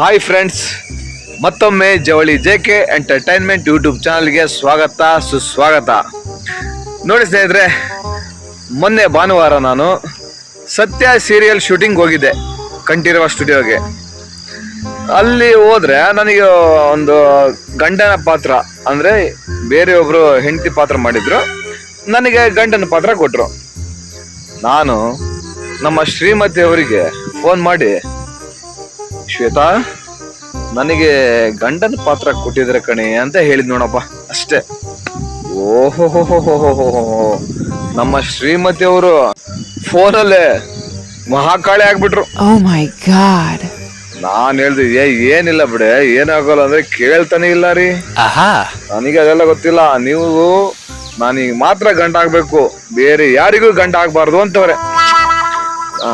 Hi friends ಮತ್ತೊಮ್ಮೆ ಜವಳಿ J K entertainment YouTube ಚಾನಲ್ಗೆ ಸ್ವಾಗತ, ಸುಸ್ವಾಗತ. ನೋಡಿ ಸ್ನೇಹಿತರೆ, ಮೊನ್ನೆ ಭಾನುವಾರ ನಾನು ಸತ್ಯ ಸೀರಿಯಲ್ ಶೂಟಿಂಗ್ ಹೋಗಿದ್ದೆ ಕಂಠೀರವ ಸ್ಟುಡಿಯೋಗೆ. ಅಲ್ಲಿ ಹೋದರೆ ನನಗೆ ಒಂದು ಗಂಡನ ಪಾತ್ರ, ಅಂದರೆ ಬೇರೆ ಒಬ್ರು ಹೆಂಡತಿ ಪಾತ್ರ ಮಾಡಿದ್ರು, ನನಗೆ ಗಂಡನ ಪಾತ್ರ ಕೊಟ್ಟರು ನಾನು ನಮ್ಮ ಶ್ರೀಮತಿ ಅವರಿಗೆ ಫೋನ್ ಮಾಡಿ ಶ್ವೇತಾ ನನಗೆ ಗಂಡನ ಪಾತ್ರ ಕೊಟ್ಟಿದ್ರೆ ಕಣೆ ಅಂತ ಹೇಳಿದ್ ನೋಡಪ್ಪ ಅಷ್ಟೇ. ಓಹೋ ನಮ್ಮ ಶ್ರೀಮತಿ ಅವರು ಫೋನಲ್ಲೇ ಮಹಾಕಾಳಿ ಆಗ್ಬಿಟ್ರು. ನಾನು my god. ನಾನ್ ಹೇಳ್ದೆ ಏ ಏನಿಲ್ಲ ಬಿಡೆ ಏನಾಗಲ್ಲ ಅಂದ್ರೆ ಕೇಳ್ತಾನೆ ಇಲ್ಲ ರೀ. ನನಗೆ ಅದೆಲ್ಲ ಗೊತ್ತಿಲ್ಲ ನೀವು ನನಗೆ ಮಾತ್ರ ಗಂಡ ಆಗ್ಬೇಕು ಬೇರೆ ಯಾರಿಗೂ ಗಂಡ ಆಗ್ಬಾರ್ದು ಅಂತವ್ರೆ.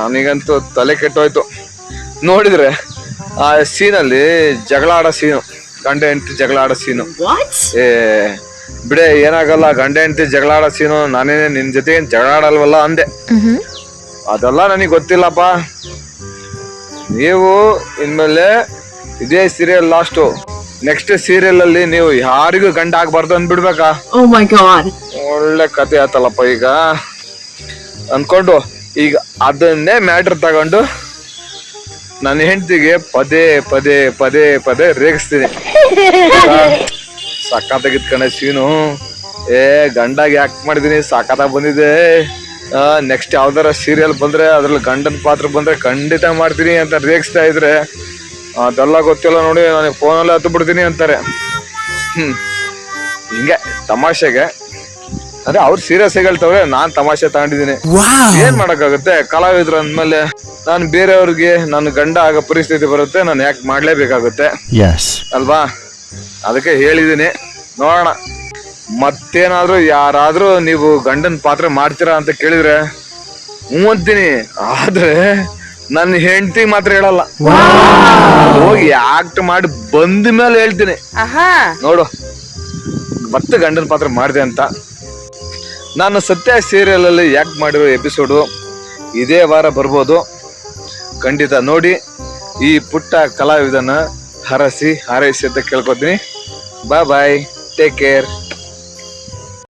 ನನಗಂತೂ ತಲೆ ಕೆಟ್ಟೋಯ್ತು. ನೋಡಿದ್ರೆ ಆ ಸೀನಲ್ಲಿ ಜಗಳ ಆಡೋ ಸೀನು ಗಂಡ ಹೆಂಡತಿ ಜಗಳ ಆಡೋ ಸೀನು ಏ ಬಿಡೆ ಏನಾಗಲ್ಲ ಗಂಡ ಹೆಂಡತಿ ಜಗಳ ಆಡೋ ಸೀನು ನಾನೇನೆ ನಿನ್ ಜೊತೆ ಏನ್ ಜಗಳ ಆಡಲ್ವಲ್ಲ ಅಂದೆ. ಅದೆಲ್ಲ ನನಗೆ ಗೊತ್ತಿಲ್ಲಪ್ಪ. ನೀವು ಇನ್ಮೇಲೆ ಇದೇ ಸೀರಿಯಲ್ ಲಾಸ್ಟು ನೆಕ್ಸ್ಟ್ ಸೀರಿಯಲ್ ಅಲ್ಲಿ ನೀವು ಯಾರಿಗೂ ಗಂಡ ಆಗ್ಬಾರ್ದು ಅಂದ್ಬಿಡ್ಬೇಕಾ? Oh. ಒಳ್ಳೆ ಕತೆ ಆತಲ್ಲಪ್ಪ ಈಗ. ಅನ್ಕೊಂಡು ಈಗ ಅದನ್ನೇ ಮ್ಯಾಟ್ರ್ ತಗೊಂಡು ನನ್ನ ಹೆಂಡತಿಗೆ ಪದೇ ಪದೇ ಪದೇ ಪದೇ ರೇಗಿಸ್ತೀನಿ. ಸಖತ್ತಾಗಿತ್ ಕಣೆ ಸೀನು. ಏ, ಗಂಡಾಗಿ ಯಾಕೆ ಮಾಡಿದೀನಿ? ಸಕ್ಕತ್ತಾಗಿ ಬಂದಿದೆ ನೆಕ್ಸ್ಟ್ ಯಾವ್ದಾರ ಸೀರಿಯಲ್ ಬಂದ್ರೆ ಅದ್ರಲ್ಲಿ ಗಂಡನ ಪಾತ್ರ ಬಂದ್ರೆ ಖಂಡಿತ ಮಾಡ್ತೀನಿ ಅಂತ ರೇಗಿಸ್ತಾ ಇದ್ರೆ. ಅದೆಲ್ಲ ಗೊತ್ತಿಲ್ಲ ನೋಡಿ ನನಗೆ ಫೋನಲ್ಲೇ ಹತ್ತು ಬಿಡ್ತೀನಿ ಅಂತಾರೆ. ಹ್ಞೂ ಹಿಂಗೆ, ತಮಾಷೆಗೆ. ಅಂದ್ರೆ ಅವ್ರು ಸೀರಿಯಸ್ ಆಗಿ ಹೇಳ್ತವ್ರೆ ನಾನ್ ತಮಾಷೆ ತಗೊಂಡಿದ್ದೀನಿ. ಏನ್ ಮಾಡಕ್ಕಾಗುತ್ತೆ? ಕಲಾವಿದ್ರು ಅಂದ್ಮೇಲೆ ನಾನು ಬೇರೆಯವ್ರಿಗೆ ನನ್ನ ಗಂಡ ಆಗೋ ಪರಿಸ್ಥಿತಿ ಬರುತ್ತೆ ನಾನು ಯಾಕೆ ಮಾಡ್ಲೇಬೇಕಾಗುತ್ತೆ. ಅಲ್ವಾ? ಅದಕ್ಕೆ ಹೇಳಿದೀನಿ ನೋಡೋಣ. ಮತ್ತೇನಾದ್ರೂ ಯಾರಾದ್ರೂ ನೀವು ಗಂಡನ ಪಾತ್ರ ಮಾಡ್ತೀರಾ ಅಂತ ಕೇಳಿದ್ರೆ ಹ್ಞೂ ಅಂತೀನಿ. ಆದ್ರೆ ನನ್ನ ಹೆಂಡತಿ ಮಾತ್ರ ಹೇಳಲ್ಲ. ಹೋಗಿ ಆಕ್ಟ್ ಮಾಡಿ ಬಂದ ಮೇಲೆ ಹೇಳ್ತೀನಿ ನೋಡು. ಮತ್ತೆ ಗಂಡನ ಪಾತ್ರ ಮಾಡಿದೆ ಅಂತ. ನಾನು ಸತ್ಯ ಸೀರಿಯಲ್ ಅಲ್ಲಿ ಯಾಕೆ ಮಾಡಿರೋ ಎಪಿಸೋಡು ಇದೇ ವಾರ ಬರ್ಬೋದು. ಖಂಡಿತ ನೋಡಿ, ಈ ಪುಟ್ಟ ಕಲಾವಿದನ ಹರಸಿ ಹಾರೈಸಿ ಅಂತ ಕೇಳ್ಕೊತೀನಿ. ಬಾಯ್ ಬಾಯ್ ಟೇಕ್ ಕೇರ್